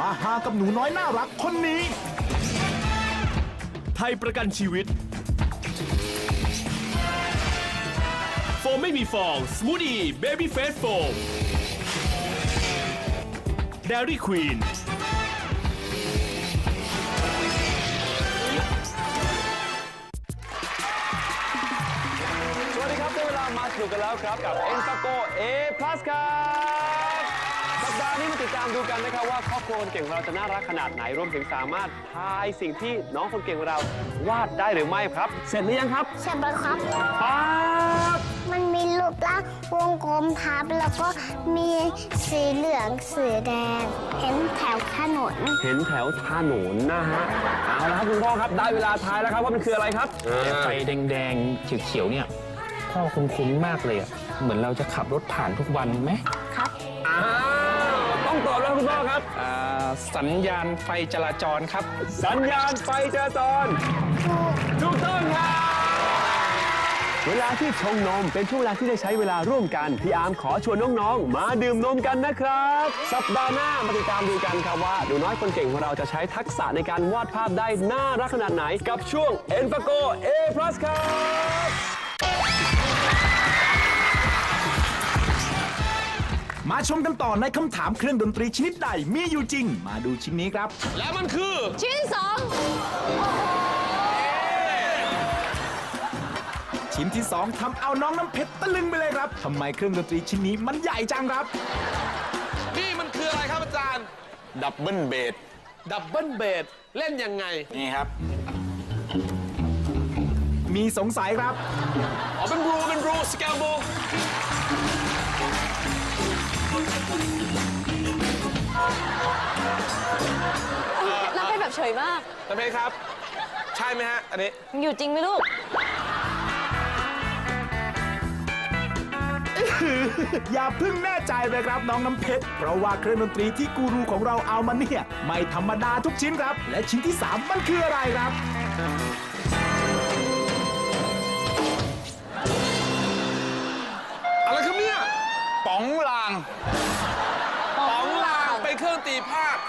มาหากับหนูน้อยน่ารักคนนี้ ไทยประกันชีวิต โฟมไม่มีฟองส o ู t ีเบบี้เฟสโฟมเดลี่ควีนสวัสดีครับได้เวลามาสนุกกันแล้วครับกับ e n f a g o A Plus ครับสัปดาห์นี้มาติดตามดูกันนะครับว่าครอบครัวคนเก่งของเราจะน่ารักขนาดไหนรวมถึงสามารถทายสิ่งที่น้องคนเก่งของเราวาดได้หรือไม่ครับ เสร็จหรือยังครับใช่ไหมครับ ป๊าบมันมีรูปร่างวงกลมพับแล้วก็มีสีเหลืองสีแดง เห็นแถวถนนเห็นแถวถนนนะฮะเอาละครับคุณพ่อครับได้เวลาทายแล้วครับว่ามันคืออะไรครับแต่ไฟแดงๆเขียวๆเนี่ยพ่อคุ้นๆมากเลยอะเหมือนเราจะขับรถผ่านทุกวันไหมครับอ้าวต้ องตอบแล้วคุณพ่อครับ อ่าสัญญาณไฟจราจรครับ สัญญาณไฟจราจรถูกต้องครับเวลาที่ชงนมเป็นช่วงเวลาที่ได้ใช้เวลาร่วมกัน พี่อาร์มขอชวนน้องๆ มาดื่มนมกันนะครับ สัปดาห์หน้ามาติดตามดูกันครับว่าหนูน้อยคนเก่งของเราจะใช้ทักษะในการวาดภาพได้น่ารักขนาดไหน กับช่วง e n f a g o A+ ครับ มาชมกันต่อในคำถามเครื่องดนตรีชนิดใดมีอยู่จริง มาดูชิ้นนี้ครับ แล้วมันคือชิ้นสองชิ้นที่2ทำเอาน้องน้ำเพชรตะลึงไปเลยครับทำไมเครื่องดนตรีชิ้นนี้มันใหญ่จังครับ นี่มันคืออะไรครับอาจารย์ ดับเบิลเบดดับเบิลเบสเล่นยังไง นี่ครับ มีสงสัยครับ อ๋อเป็นบลูเป็นบลูสเกลโบ รับไปแบบเฉยมากตะเพครับ ใช่ไหมฮะ อันนี้อยู่จริงไหมลูก อย่าเพึ่งแน่ใจเลยครับน้องน้ำเพชร เพราะว่าเครื่องดนตรีที่กูรูของเราเอามาเนี่ย ไม่ธรรมดาทุกชิ้นครับ และชิ้นที่ 3 มันคืออะไรครับ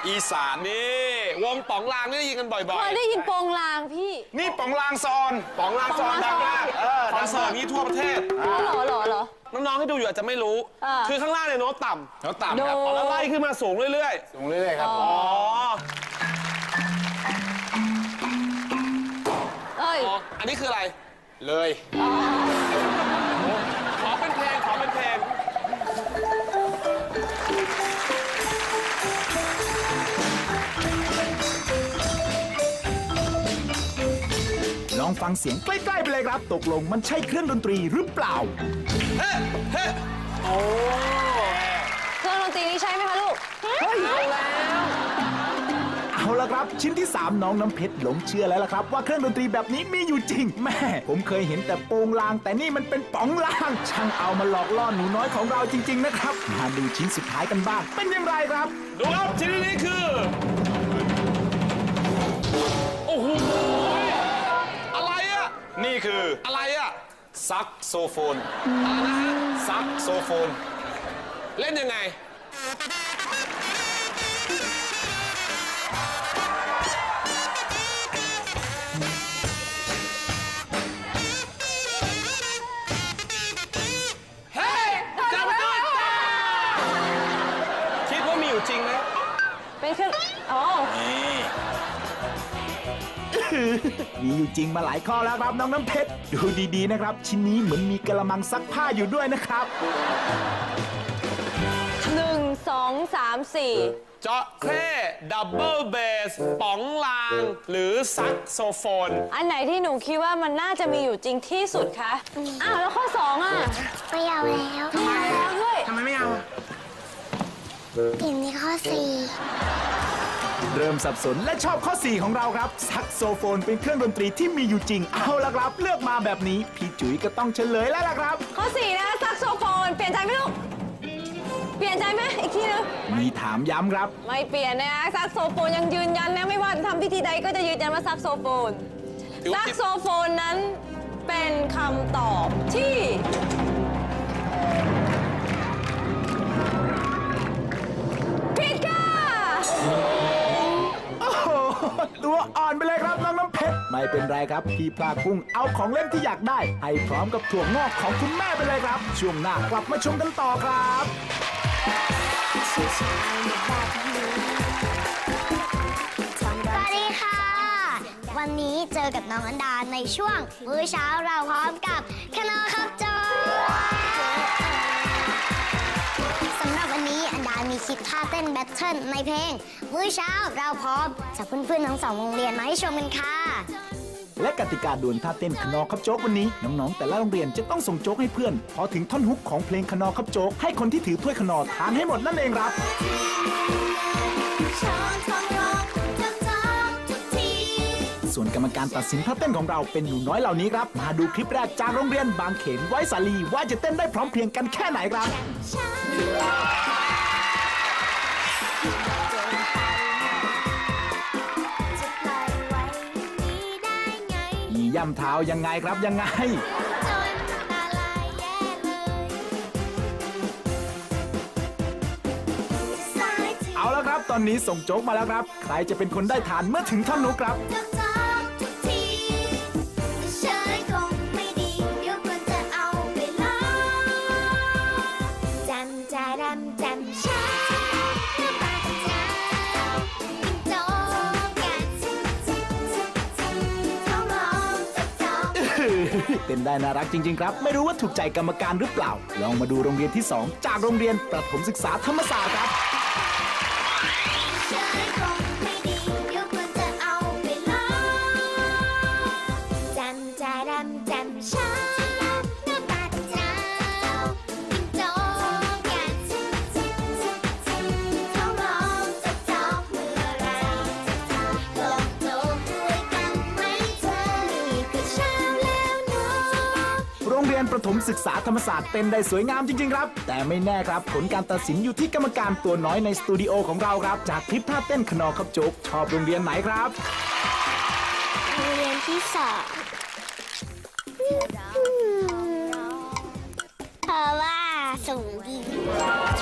อีสานนี่วงป๋องลางนี่ได้ยินกันบ่อยเคยได้ยินโปงลางพี่นี่ป๋องลางซอนๆป๋องลางซอนดังมากคอนเสิร์ตนี้ทั่วประเทศอ๋อเหรอเหรอเหรอ น้องๆที่ดูอยู่อาจจะไม่รู้ อ่า คือข้างล่างเนี่ยโน้ตต่แล้วต่ำโดครับำแล้วไล่ขึ้นมาสูงเรื่อยสูงเรื่อยๆครับๆ อ๋อ เอ้ย อ๋อ อันนี้คืออะไร เลย องฟังเสียงใกล้ๆไปเลยครับ ตกลงมันใช่เครื่องดนตรีหรือเปล่าเฮ้เฮ้โอ้เครื่องดนตรีนี้ใช่ไหมคะลูกเอาละครับ ชิ้นที่ 3 น้องน้ำเพชรหลงเชื่อแล้วล่ะครับ ว่าเครื่องดนตรีแบบนี้มีอยู่จริง แม่ ผมเคยเห็นแต่โปงลาง แต่นี่มันเป็นป๋องลาง ช่างเอามาหลอกล่อหนูน้อยของเราจริง ๆ นะครับ มาดูชิ้นสุดท้ายกันบ้าง เป็นอย่างไรครับ ดูครับชิ้นนี้คือ โอ้โหอะไรอะ นี่คืออะไรอะซักโซโฟนอะไรนะฮะซักโซโฟน เล่นยังไง เฮ้ยจับมือคิดว่ามีอยู่จริงไหมเป็นเครื่องอ๋อ มีอยู่จริงมาหลายข้อแล้วครับน้องน้ำเพชรดูดีๆนะครับ ชิ้นนี้เหมือนมีกระมังซักผ้าอยู่ด้วยนะครับหนึ่งสองสามสี่เจาะแคร่ดับเบิลเบสป๋องลาง หรือซักโซโฟน อันไหนที่หนูคิดว่ามันน่าจะมีอยู่จริงที่สุดคะอ้าวแล้วข้อสองอะไม่เอาแล้วไม่เอาแล้วด้วยเปลี่ยนในข้อสี่ เริ่มสับสนและชอบข้อ 4 ของเราครับซักโซโฟนเป็นเครื่องดนตรีที่มีอยู่จริง เอาละครับ เลือกมาแบบนี้ พี่จุ๋ยก็ต้องเฉลยแล้วล่ะครับ ข้อสี่นะคะซักโซโฟน เปลี่ยนใจไหมลูก เปลี่ยนใจไหมอีกทีนึงมีถามย้ำครับ ไม่เปลี่ยนนะคะซักโซโฟนยังยืนยันนะไม่ว่าทำพิธีใดก็จะยืนยันว่าซักโซโฟนถือว่าซักโซโฟนนั้นเป็นคำตอบที่ผิดค่ะ ตัวอ่อนไปเลยครับน้องน้ำเพชรไม่เป็นไรครับพี่ปลากุ้งเอาของเล่นที่อยากได้ ให้พร้อมกับถั่วงอกของคุณแม่ไปเลยครับ ช่วงหน้ากลับมาชมกันต่อครับสวัสดีค่ะ วันนี้เจอกับน้องอันดาในช่วงมื้อเช้าเราพร้อมกับคณะครับจอ สำหรับวันนี้อันดามีคลิปท่าเต้นแบทเทิลในเพลงมื้อเช้าเราพร้อมจากเพื่อนๆทั้งสองโรงเรียนมาให้ชมกันค่ะ และกติกาดวลท่าเต้นขนอครับโจ๊กวันนี้ น้องๆ แต่ละโรงเรียนจะต้องส่งโจ๊กให้เพื่อน พอถึงท่อนฮุกของเพลงขนอครับโจ๊กให้คนที่ถือถ้วยขนอทานให้หมดนั่นเองครับ ส่วนกรรมการตัดสินท่าเต้นของเราเป็นหนูน้อยเหล่านี้ครับ มาดูคลิปแรกจากโรงเรียนบางเขนไว้สาลีว่าจะเต้นได้พร้อมเพรียงกันแค่ไหนครับอีย่ำเท้ายังไงครับยังไงเอาแล้วครับ ตอนนี้ส่งโจ๊กมาแล้วครับ ใครจะเป็นคนได้ทานเมื่อถึงท่อนนุกครับ เต้นได้น่ารักจริง ๆ ครับ ไม่รู้ว่าถูกใจกรรมการหรือเปล่า ลองมาดูโรงเรียนที่ 2 จากโรงเรียนประถมศึกษาธรรมศาสตร์ครับ นประถมศึกษาธรรมศาสตร์เต้นได้สวยงามจริงๆครับ แต่ไม่แน่ครับผลการตัดสินอยู่ที่กรรมการตัวน้อยในสตูดิโอของเราครับ จากคลิปท่าเต้นขนอครับโจ๊กชอบโรงเรียนไหนครับโรงเรียนที่สองเพราะว่าสูงดี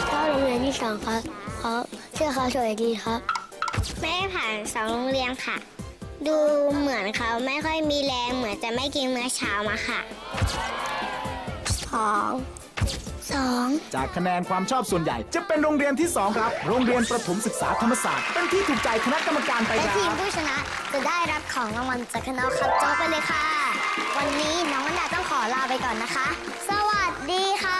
ชอบโรงเรียนที่สองครับเพราะเสื้อเขาสวยดีครับไม่ได้ผ่านสองโรงเรียนค่ะ ดูเหมือนเขาไม่ค่อยมีแรงเหมือนจะไม่กินเมื้อเช้ามาค่ะ องสองจากคะแนนความชอบส่วนใหญ่ จะเป็นโรงเรียนที่ 2 ครับ โรงเรียนประถมศึกษาธรรมศาสตร์ เป็นที่ถูกใจคณะกรรมการไปและครัทีมบผู้ชนะจะได้รับของรางวัลจากคณะครับโจ๊กไปเลยค่ะ วันนี้น้องวันดาต้องขอลาไปก่อนนะคะ สวัสดีค่ะ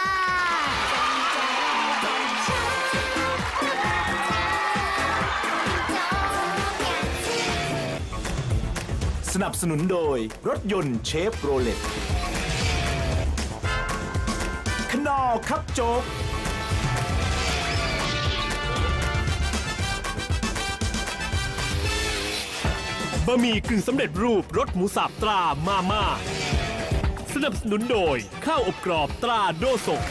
สนับสนุนโดยรถยนต์เชฟโรเลตขน อครับโจ๊กบะหมี่กึ่งสำเร็จรูปรสหมูสับตรามาม่าสนับสนุนโดยข้าวอบกรอบตราโดสก